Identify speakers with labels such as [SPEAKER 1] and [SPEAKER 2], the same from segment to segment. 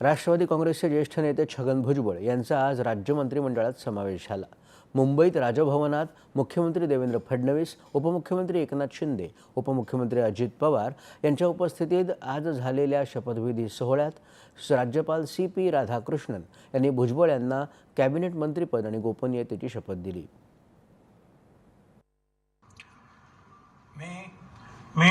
[SPEAKER 1] राष्ट्रवादी काँग्रेसचे ज्येष्ठ नेते छगन भुजबळ यांचा आज राज्य मंत्रिमंडळात समावेश झाला. मुंबईत राजभवनात मुख्यमंत्री देवेंद्र फडणवीस उपमुख्यमंत्री एकनाथ शिंदे उपमुख्यमंत्री अजित पवार यांच्या उपस्थितीत आज झालेल्या शपथविधी सोहळ्यात राज्यपाल सी पी राधाकृष्णन यांनी भुजबळ यांना कॅबिनेट मंत्रीपद आणि गोपनीयतेची शपथ दिली.
[SPEAKER 2] मी मी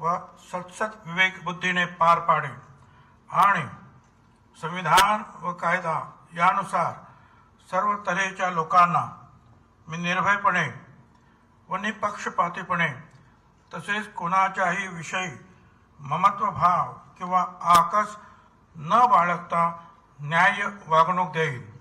[SPEAKER 2] व सत्सत विवेक बुद्धीने पार पाडे आणि संविधान व कायदा यानुसार सर्व तऱ्हेच्या लोकांना मी निर्भयपणे व निपक्षपातीपणे तसेच कोणाच्याही विषयी ममत्वभाव किंवा आकस न बाळगता न्याय वागणूक देईल.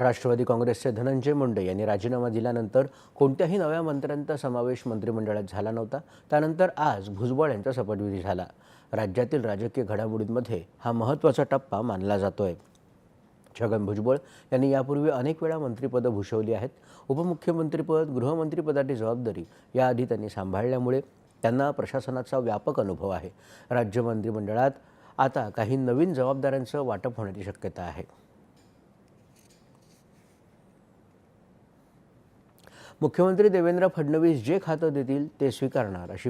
[SPEAKER 1] राष्ट्रवादी काँग्रेसचे धनंजय मुंडे यांनी राजीनामा दिल्यानंतर कोणत्याही नव्या मंत्र्यांचा समावेश मंत्रिमंडळात झाला नव्हता. त्यानंतर आज भुजबळ यांचा शपथविधी झाला. राज्यातील राजकीय घडामोडींमध्ये हा महत्त्वाचा टप्पा मानला जातोय. छगन भुजबळ यांनी यापूर्वी अनेक वेळा मंत्रिपदं भूषवली आहेत. उपमुख्यमंत्रीपद गृहमंत्रीपदाची जबाबदारी याआधी त्यांनी सांभाळल्यामुळे त्यांना प्रशासनाचा व्यापक अनुभव आहे. राज्य मंत्रिमंडळात आता काही नवीन जबाबदाऱ्यांचं वाटप होण्याची शक्यता आहे. मुख्यमंत्री देवेंद्र फडणवीस जे खातं देतील ते स्वीकारणार अशी